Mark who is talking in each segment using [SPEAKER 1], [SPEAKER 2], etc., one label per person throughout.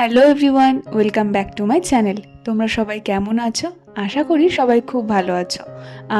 [SPEAKER 1] Hello everyone, welcome back to my channel. তোমরা সবাই কেমন আছো? আশা করি সবাই খুব ভালো আছো।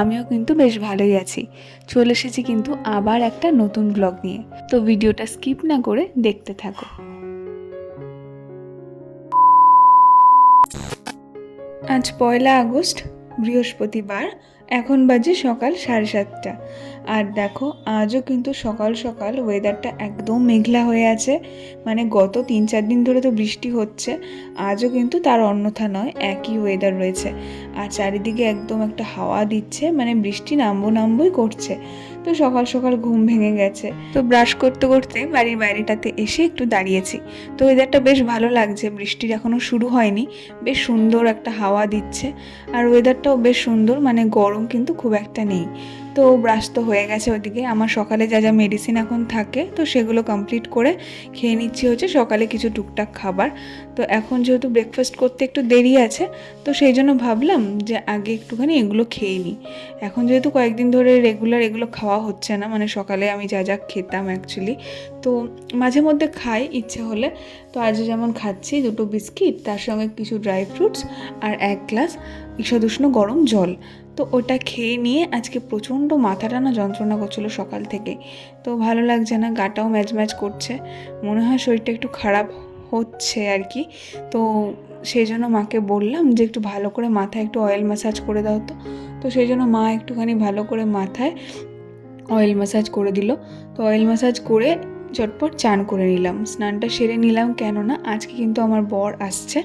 [SPEAKER 1] আমিও কিন্তু বেশ ভালোই আছি। চলে এসেছি কিন্তু আবার একটা নতুন ব্লগ নিয়ে। তো ভিডিওটা স্কিপ না করে দেখতে থাকো। আজ পয়লা আগস্ট বৃহস্পতিবার, এখন বাজে সকাল সাড়ে সাতটা। আর দেখো, আজও কিন্তু সকাল সকাল ওয়েদারটা একদম মেঘলা হয়ে আছে। মানে গত তিন চার দিন ধরে তো বৃষ্টি হচ্ছে, আজও কিন্তু তার অন্যথা নয়, একই ওয়েদার রয়েছে। আর চারিদিকে একদম একটা হাওয়া দিচ্ছে মানে বৃষ্টি নামবো নামবোই করছে। তো সকাল সকাল ঘুম ভেঙে গেছে। তো ব্রাশ করতে করতে বাড়ির বাইরেটাতে এসে একটু দাঁড়িয়েছি। তো ওয়েদারটা বেশ ভালো লাগছে, বৃষ্টির এখনও শুরু হয়নি। বেশ সুন্দর একটা হাওয়া দিচ্ছে। আর ওয়েদারটাও বেশ সুন্দর মানে গরম কিন্তু খুব একটা নেই। তো ব্রাশ তো হয়ে গেছে ওদিকে আমার সকালে যা যা মেডিসিন এখন থাকে, তো সেগুলো কমপ্লিট করে খেয়ে নিচ্ছি হচ্ছে সকালে কিছু টুকটাক খাবার। তো এখন যেহেতু ব্রেকফাস্ট করতে একটু দেরি আছে, তো সেই জন্য ভাবলাম যে আগে একটুখানি এগুলো খেয়ে নিই। এখন যেহেতু কয়েকদিন ধরে রেগুলার এগুলো খাওয়া হচ্ছে না মানে সকালে আমি যা যা খেতাম অ্যাকচুয়ালি তো মাঝে মধ্যে খাই ইচ্ছে হলে। তো আজ যেমন খাচ্ছি দুটো বিস্কিট, তার সঙ্গে কিছু ড্রাই ফ্রুটস আর এক গ্লাস ঈষদুষ্ণ গরম জল। তো ওটা খেয়ে নিয়ে আজকে প্রচণ্ড মাথাটা না যন্ত্রণা করছিল সকাল থেকে। তো ভালো লাগছে না, গাটাও ম্যাচ ম্যাচ করছে। মনে হয় শরীরটা একটু খারাপ হচ্ছে আর কি। তো সেই জন্য মাকে বললাম যে একটু ভালো করে মাথায় একটু অয়েল ম্যাসাজ করে দাও তো। তো সেই জন্য মা একটুখানি ভালো করে মাথায় অয়েল ম্যাসাজ করে দিল। তো অয়েল ম্যাসাজ করে চটপট চান করে নিলাম। স্নানটা সেরে নিলাম কেননা আজকে কিন্তু আমার বর আসছে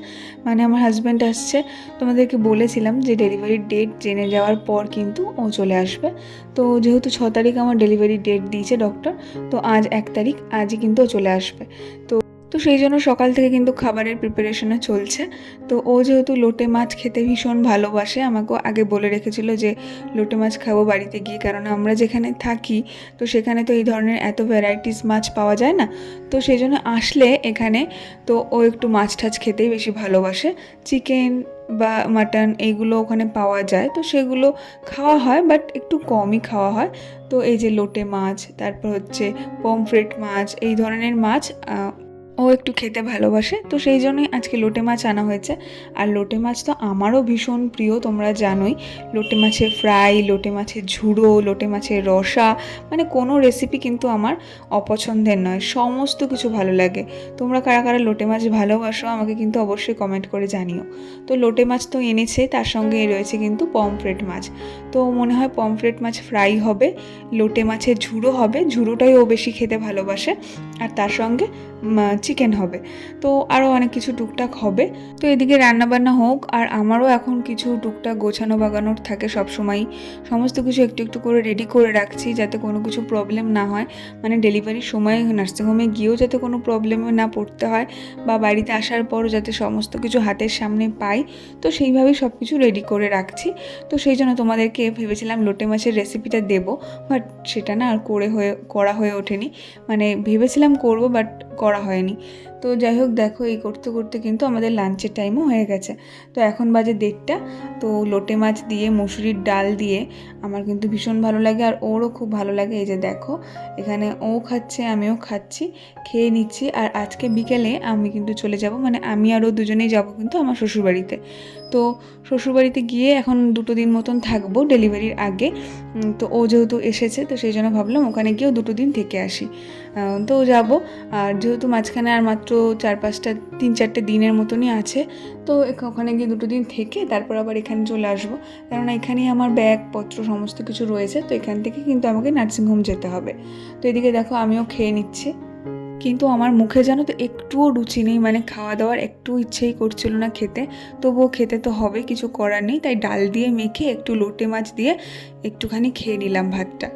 [SPEAKER 1] মানে আমার হাজব্যান্ড আসছে। তোমাদেরকে বলেছিলাম যে ডেলিভারির ডেট জেনে যাওয়ার পর কিন্তু ও চলে আসবে। তো যেহেতু ছ তারিখ আমার ডেলিভারি ডেট দিয়েছে ডক্টর তো আজ এক তারিখ, আজই কিন্তু ও চলে আসবে। তো তো সেই জন্য সকাল থেকে কিন্তু খাবারের প্রিপারেশনে চলছে। তো ও যেহেতু লোটে মাছ খেতে ভীষণ ভালোবাসে, আমাকেও আগে বলে রেখেছিল যে লোটে মাছ খাব বাড়িতে গিয়ে, কারণ আমরা যেখানে থাকি, তো সেখানে তো এই ধরনের এত ভ্যারাইটিস মাছ পাওয়া যায় না। তো সেই জন্য আসলে এখানে তো ও একটু মাছ টাছ খেতেই বেশি ভালোবাসে। চিকেন বা মাটন এইগুলো ওখানে পাওয়া যায়, তো সেগুলো খাওয়া হয় বাট একটু কমই খাওয়া হয়। তো এই যে লোটে মাছ, তারপর হচ্ছে পমফ্রেট মাছ, এই ধরনের মাছ ও একটু খেতে ভালোবাসে, তো সেই জন্যই আজকে লোটে মাছ আনা হয়েছে। আর লোটে মাছ তো আমারও ভীষণ প্রিয়, তোমরা জানোই। লোটে মাছের ফ্রাই, লোটে মাছের ঝুড়ো, লোটে মাছের রসা মানে কোনো রেসিপি কিন্তু আমার অপছন্দের নয়, সমস্ত কিছু ভালো লাগে। তোমরা কারা কারা লোটে মাছ ভালোবাসো আমাকে কিন্তু অবশ্যই কমেন্ট করে জানিও। তো লোটে মাছ তো এনেছে, তার সঙ্গে রয়েছে কিন্তু পমফ্রেট মাছ। তো মনে হয় পমফ্রেট মাছ ফ্রাই হবে, লোটে মাছের ঝুড়ো হবে, ঝুড়োটাই ও বেশি খেতে ভালোবাসে। আর তার সঙ্গে চিকেন হবে। তো আরও অনেক কিছু টুকটাক হবে। তো এদিকে রান্নাবান্না হোক, আর আমারও এখন কিছু টুকটাক গোছানো বাগানোর থাকে সবসময়ই। সমস্ত কিছু একটু একটু করে রেডি করে রাখছি যাতে কোনো কিছু প্রবলেম না হয়। মানে ডেলিভারির সময় নার্সিংহোমে গিয়েও যাতে কোনো প্রবলেমে না পড়তে হয়, বা বাড়িতে আসার পরও যাতে সমস্ত কিছু হাতের সামনে পাই। তো সেইভাবেই সব কিছু রেডি করে রাখছি। তো সেই জন্য তোমাদেরকে ভেবেছিলাম লোটে মাছের রেসিপিটা দেবো বাট সেটা না আর করে হয়ে, করা হয়ে ওঠেনি। মানে ভেবেছিলাম করব বাট করা হয়নি। money তো যাই হোক, দেখো এই করতে করতে কিন্তু আমাদের লাঞ্চের টাইমও হয়ে গেছে। তো এখন বাজে দেড়টা, তো লোটে মাছ দিয়ে, মুসুরির ডাল দিয়ে আমার কিন্তু ভীষণ ভালো লাগে আর ওরও খুব ভালো লাগে। এই যে দেখো, এখানে ও খাচ্ছে, আমিও খাচ্ছি, খেয়ে নিচ্ছি আর আজকে বিকেলে আমি কিন্তু চলে যাব মানে আমি আর ও দুজনেই যাব কিন্তু আমার শ্বশুরবাড়িতে। তো শ্বশুরবাড়িতে গিয়ে এখন দুটো দিন মতন থাকব ডেলিভারির আগে। তো ও যেহেতু এসেছে, তো সেই জন্য ভাবলাম ওখানে গিয়েও দুটো দিন থেকে আসি। তো যাব, আর যেহেতু মাঝখানে আর মাত্র চার পাঁচটা, তিন চারটে দিনের মতনই আছে। তো ওখানে গিয়ে দুটো দিন থেকে তারপর আবার এখানে চলে আসব। কারণ এখানেই আমার ব্যাগপত্র সমস্ত কিছু রয়েছে, তো এখান থেকে কিন্তু আমাকে নার্সিংহোম যেতে হবে। তো এদিকে দেখো আমিও খেয়ে নিচ্ছি। কিন্তু আমার মুখে যেন তো একটুও রুচি নেই মানে খাওয়া দাওয়ার একটু ইচ্ছেই করছিল না খেতে। তবুও খেতে তো হবে, কিছু করার নেই। তাই ডাল দিয়ে মেখে একটু লোটে মাছ দিয়ে একটুখানি খেয়ে নিলাম ভাতটা।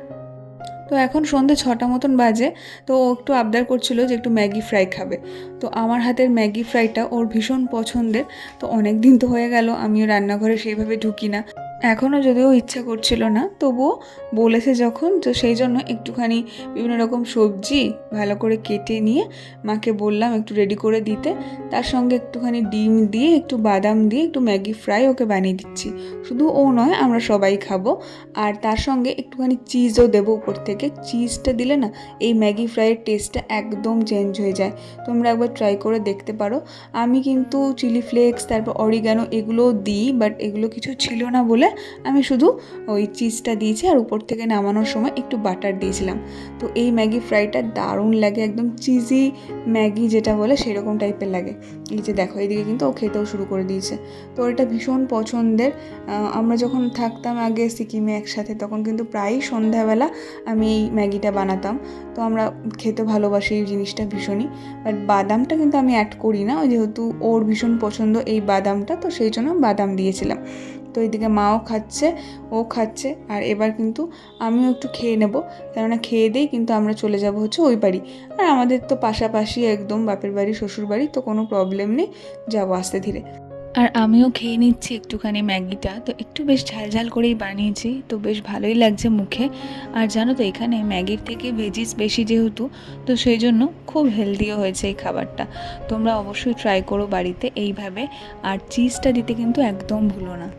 [SPEAKER 1] তো এখন সন্ধে ছটা মতন বাজে, তো ও একটু আবদার করছিল যে একটু ম্যাগি ফ্রাই খাবে। তো আমার হাতের ম্যাগি ফ্রাইটা ওর ভীষণ পছন্দের, তো অনেক দিন তো হয়ে গেল, আমিও রান্নাঘরে সেইভাবে ঢুকি না। এখনও যদিও ইচ্ছা করছিল না, তবুও বলেছে যখন তো সেই জন্য একটুখানি বিভিন্ন রকম সবজি ভালো করে কেটে নিয়ে মাকে বললাম একটু রেডি করে দিতে। তার সঙ্গে একটুখানি ডিম দিয়ে, একটু বাদাম দিয়ে, একটু ম্যাগি ফ্রাই ওকে বানিয়ে দিচ্ছি। শুধু ও নয়, আমরা সবাই খাব। আর তার সঙ্গে একটুখানি চিজও দেবো উপর থেকে। চিজটা দিলে না, এই ম্যাগি ফ্রাইয়ের টেস্টটা একদম চেঞ্জ হয়ে যায়। তোমরা একবার ট্রাই করে দেখতে পারো। আমি কিন্তু চিলি ফ্লেক্স তারপর অরিগানো এগুলোও দিই বাট এগুলো কিছু ছিল না বলে আমি শুধু ওই চিজটা দিয়েছি আর উপর থেকে নামানোর সময় একটু বাটার দিয়েছিলাম। তো এই ম্যাগি ফ্রাইটা দারুণ লাগে, একদম চিজি ম্যাগি যেটা বলে সেরকম টাইপের লাগে। এই যে দেখো এইদিকে কিন্তু ও খেতেও শুরু করে দিয়েছে। তো এটা ভীষণ পছন্দের। আমরা যখন থাকতাম আগে সিকিমে একসাথে, তখন কিন্তু প্রায়ই সন্ধ্যাবেলা আমি এই ম্যাগিটা বানাতাম। তো আমরা খেতে ভালোবাসি এই জিনিসটা ভীষণই। বাট বাদামটা কিন্তু আমি অ্যাড করি না। যেহেতু ওর ভীষণ পছন্দ এই বাদামটা, তো সেই জন্য বাদাম দিয়েছিলাম। তো এইদিকে মাও খাচ্ছে, ও খাচ্ছে, আর এবার কিন্তু আমিও একটু খেয়ে নেব। কেননা খেয়ে দিয়েই কিন্তু আমরা চলে যাব হচ্ছে ওই বাড়ি। আর আমাদের তো পাশাপাশি একদম বাপের বাড়ি, শ্বশুর বাড়ি, তো কোনো প্রবলেম নেই, যাব আস্তে ধীরে। আর আমিও খেয়ে নিচ্ছি একটুখানি ম্যাগিটা। তো একটু বেশ ঝাল ঝাল করেই বানিয়েছি, তো বেশ ভালোই লাগছে মুখে। আর জানো তো এখানে ম্যাগির থেকে ভেজিস বেশি যেহেতু, তো সেই জন্য খুব হেলদিও হয়েছে এই খাবারটা। তোমরা অবশ্যই ট্রাই করো বাড়িতে এইভাবে। আর চিজটা দিতে কিন্তু একদম ভুলো না।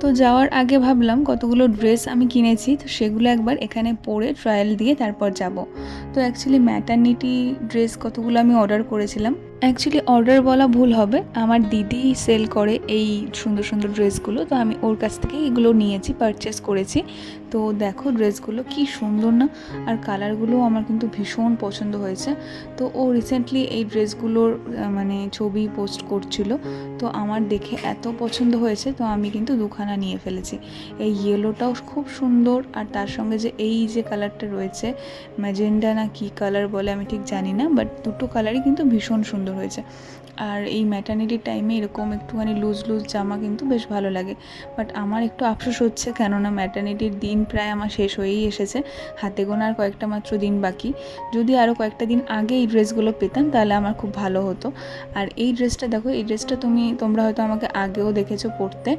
[SPEAKER 1] তো যাওয়ার আগে ভাবলাম কতগুলো ড্রেস আমি কিনেছি, তো সেগুলো একবার এখানে পরে ট্রায়াল দিয়ে তারপর যাব। তো অ্যাকচুয়ালি ম্যাটার্নিটি ড্রেস কতগুলো আমি অর্ডার করেছিলাম অ্যাকচুয়ালি অর্ডার বলা ভুল হবে। আমার দিদি সেল করে এই সুন্দর সুন্দর ড্রেসগুলো, তো আমি ওর কাছ থেকে এগুলো নিয়েছি পারচেস করেছি। তো দেখো ড্রেসগুলো কি সুন্দর না, আর কালারগুলো আমার কিন্তু ভীষণ পছন্দ হয়েছে। তো ও রিসেন্টলি এই ড্রেসগুলোর মানে ছবি পোস্ট করছিল, তো আমার দেখে এত পছন্দ হয়েছে, তো আমি কিন্তু দুখানা নিয়ে ফেলেছি। এই ইয়েলোটাও খুব সুন্দর, আর তার সঙ্গে যে এই যে কালারটা রয়েছে ম্যাজেন্ডা না কী কালার বলে আমি ঠিক জানি না বাট দুটো কালারই কিন্তু ভীষণ সুন্দর। হয়েছে। আর এই ম্যাটার্নিটির টাইমে এরকম একটুখানি লুজ লুজ জামা কিন্তু বেশ ভালো লাগে। বাট আমার একটু আফসোস হচ্ছে কেননা ম্যাটার্নিটির দিন প্রায় আমার শেষ হয়েই এসেছে। হাতে গোনার কয়েকটা মাত্র দিন বাকি। যদি আরও কয়েকটা দিন আগে এই ড্রেসগুলো পেতাম, তাহলে আমার খুব ভালো হতো। আর এই ড্রেসটা দেখো, এই ড্রেসটা তুমি, তোমরা হয়তো আমাকে আগেও দেখেছ পরতে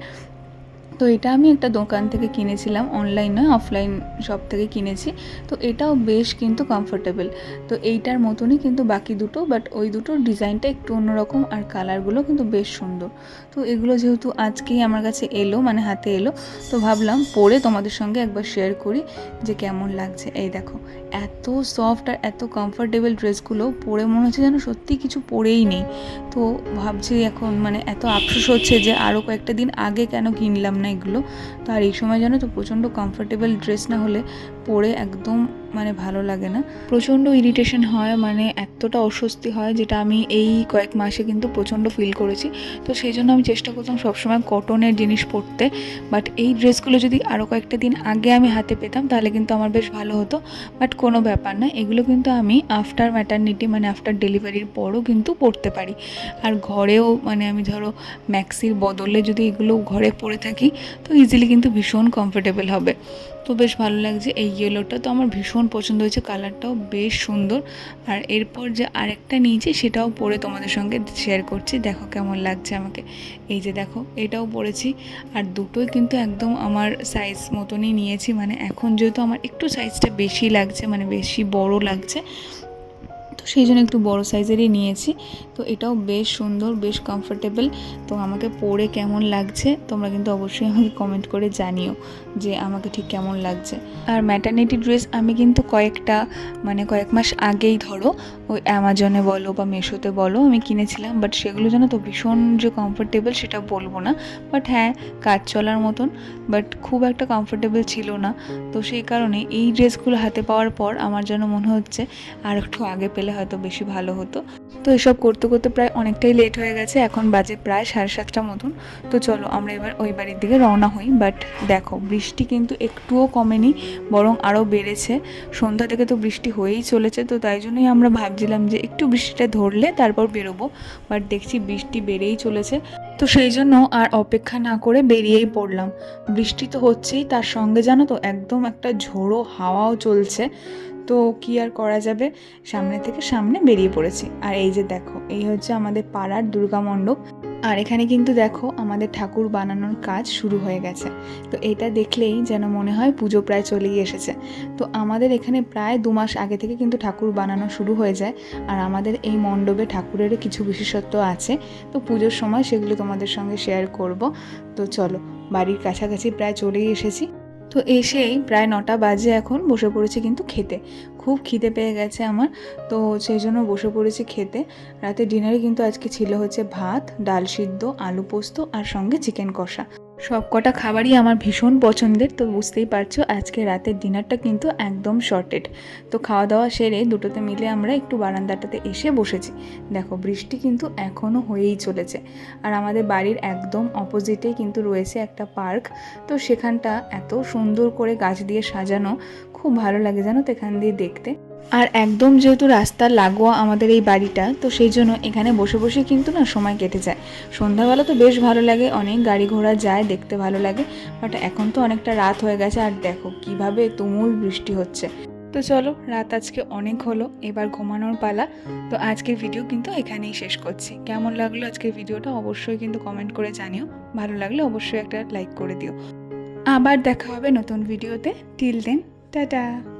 [SPEAKER 1] তো এটা আমি একটা দোকান থেকে কিনেছিলাম অনলাইন নয় অফলাইন শপ থেকে কিনেছি। তো এটাও বেশ কিন্তু কমফোর্টেবল তো এইটার মতনই কিন্তু বাকি দুটো বাট ওই দুটোর ডিজাইনটা একটু অন্যরকম আর কালারগুলো কিন্তু বেশ সুন্দর। তো এগুলো যেহেতু আজকেই আমার কাছে এলো মানে হাতে এলো, তো ভাবলাম পরে তোমাদের সঙ্গে একবার শেয়ার করি যে কেমন লাগছে। এই দেখো, এত সফট আর এত কমফোর্টেবল ড্রেসগুলো পরে মনে হচ্ছে যেন সত্যি কিছু পরেই নেই। তো ভাবছি এখন মানে এত আফসোস হচ্ছে যে আরও কয়েকটা দিন আগে কেন কিনলাম না এগুলো। তো আর এই সময় জানো তো প্রচণ্ড কমফোর্টেবল ড্রেস না হলে পরে একদম মানে ভালো লাগে না। প্রচণ্ড ইরিটেশন হয় মানে এতটা অস্বস্তি হয় যেটা আমি এই কয়েক মাসে কিন্তু প্রচণ্ড ফিল করেছি। তো সেই জন্য আমি চেষ্টা করতাম সবসময় কটনের জিনিস পরতে। বাট এই ড্রেসগুলো যদি আরও কয়েকটা দিন আগে আমি হাতে পেতাম, তাহলে কিন্তু আমার বেশ ভালো হতো। বাট কোনো ব্যাপার না, এগুলো কিন্তু আমি আফটার ম্যাটারনিটি মানে আফটার ডেলিভারির পরও কিন্তু পরতে পারি। আর ঘরেও মানে আমি ধরো ম্যাক্সির বদলে যদি এগুলো ঘরে পরে থাকি, তো ইজিলি কিন্তু ভীষণ কমফোর্টেবল হবে। তো বেশ ভালো লাগছে এই ইয়েলোটা তো আমার ভীষণ পছন্দ হয়েছে কালারটাও বেশ সুন্দর। আর এরপর যে আরেকটা নিয়েছি সেটাও পরে তোমাদের সঙ্গে শেয়ার করছি। দেখো কেমন লাগছে আমাকে। এই যে দেখো, এটাও পরেছি। আর দুটোই কিন্তু একদম আমার সাইজ মতনই নিয়েছি। মানে এখন যেহেতু আমার একটু সাইজটা বেশি লাগছে মানে বেশি বড় লাগছে সেই জন্য একটু বড় সাইজেরই নিয়েছি। তো এটাও বেশ সুন্দর, বেশ কমফোর্টেবল তো আমাকে পরে কেমন লাগছে তোমরা কিন্তু অবশ্যই আমাকে কমেন্ট করে জানিও যে আমাকে ঠিক কেমন লাগছে। আর ম্যাটার্নিটি ড্রেস আমি কিন্তু কয়েকটা মানে কয়েক মাস আগেই ধরো, ওই অ্যামাজনে বলো বা মেশোতে বলো আমি কিনেছিলাম। বাট সেগুলো যেন তো ভীষণ যে কমফোর্টেবল সেটা বলব না। বাট হ্যাঁ কাজ চলার মতন বাট খুব একটা কমফোর্টেবল ছিল না। তো সেই কারণে এই ড্রেসগুলো হাতে পাওয়ার পর আমার যেন মনে হচ্ছে আর একটু আগে পেলে হয়তো বেশি ভালো হতো। তো এসব করতে করতে প্রায় অনেকটাই লেট হয়ে গেছে, এখন বাজে প্রায় সাড়ে সাতটা মতন। তো চলো আমরা এবার ওই বাড়ির দিকে রওনা হই। বাট দেখো, বৃষ্টি কিন্তু একটুও কমেনি, বরং আরও বেড়েছে। সন্ধ্যা থেকে তো বৃষ্টি হয়েই চলেছে, তো তাই জন্যই আমরা ভাবছিলাম যে একটু বৃষ্টিটা ধরলে তারপর বেরোবো। বাট দেখছি বৃষ্টি বেড়েই চলেছে। তো সেই জন্য আর অপেক্ষা না করে বেরিয়েই পড়লাম। বৃষ্টি তো হচ্ছেই, তার সঙ্গে জানো তো একদম একটা ঝোড়ো হাওয়াও চলছে। তো কি আর করা যাবে? সামনে থেকে সামনে বেরিয়ে পড়েছি। আর এই যে দেখো, এই হচ্ছে আমাদের পাড়ার দুর্গা মণ্ডপ। আর এখানে কিন্তু দেখো, আমাদের ঠাকুর বানানোর কাজ শুরু হয়ে গেছে। তো এটা দেখলেই যেন মনে হয় পুজো প্রায় চলেই এসেছে। তো আমাদের এখানে প্রায় দু মাস আগে থেকে কিন্তু ঠাকুর বানানো শুরু হয়ে যায়। আর আমাদের এই মণ্ডপে ঠাকুরেরও কিছু বিশেষত্ব আছে। তো পুজোর সময় সেগুলো তোমাদের সঙ্গে শেয়ার করব। তো চলো, বাড়ির কাছাকাছি প্রায় চলেই এসেছি। তো এসেই প্রায় নটা বাজে এখন, বসে পড়েছি কিন্তু খেতে। খুব খিদে পেয়ে গেছে আমার, তো সেই জন্য বসে পড়েছি খেতে। রাতে ডিনারে কিন্তু আজকে ছিল হচ্ছে ভাত, ডাল সিদ্ধ, আলু পোস্ত আর সঙ্গে চিকেন কষা। সব কটা খাবারই আমার ভীষণ পছন্দের, তো বুঝতেই পারছ আজকে রাতের ডিনারটা কিন্তু একদম শর্টেড। তো খাওয়া দাওয়া সেরে দুটোতে মিলে আমরা একটু বারান্দাটাতে এসে বসেছি। দেখো বৃষ্টি কিন্তু এখনও হয়েই চলেছে। আর আমাদের বাড়ির একদম অপোজিটে কিন্তু রয়েছে একটা পার্ক। তো সেখানটা এত সুন্দর করে গাছ দিয়ে সাজানো, খুব ভালো লাগে জানো তো এখান দিয়ে দেখতে। আর একদম যেহেতু রাস্তার লাগোয়া আমাদের এই বাড়িটা, তো সেই জন্য এখানে বসে বসে কিন্তু না সময় কেটে যায়। সন্ধ্যাবেলা তো বেশ ভালো লাগে, অনেক গাড়ি ঘোড়া যায়, দেখতে ভালো লাগে বাট এখন তো অনেকটা রাত হয়ে গেছে আর দেখো কীভাবে তুমুল বৃষ্টি হচ্ছে। তো চলো, রাত আজকে অনেক হলো, এবার ঘুমানোর পালা। তো আজকের ভিডিও কিন্তু এখানেই শেষ করছি। কেমন লাগল আজকের ভিডিওটা অবশ্যই কিন্তু কমেন্ট করে জানিও। ভালো লাগলে অবশ্যই একটা লাইক করে দিও। আবার দেখা হবে নতুন ভিডিওতে। Till then tata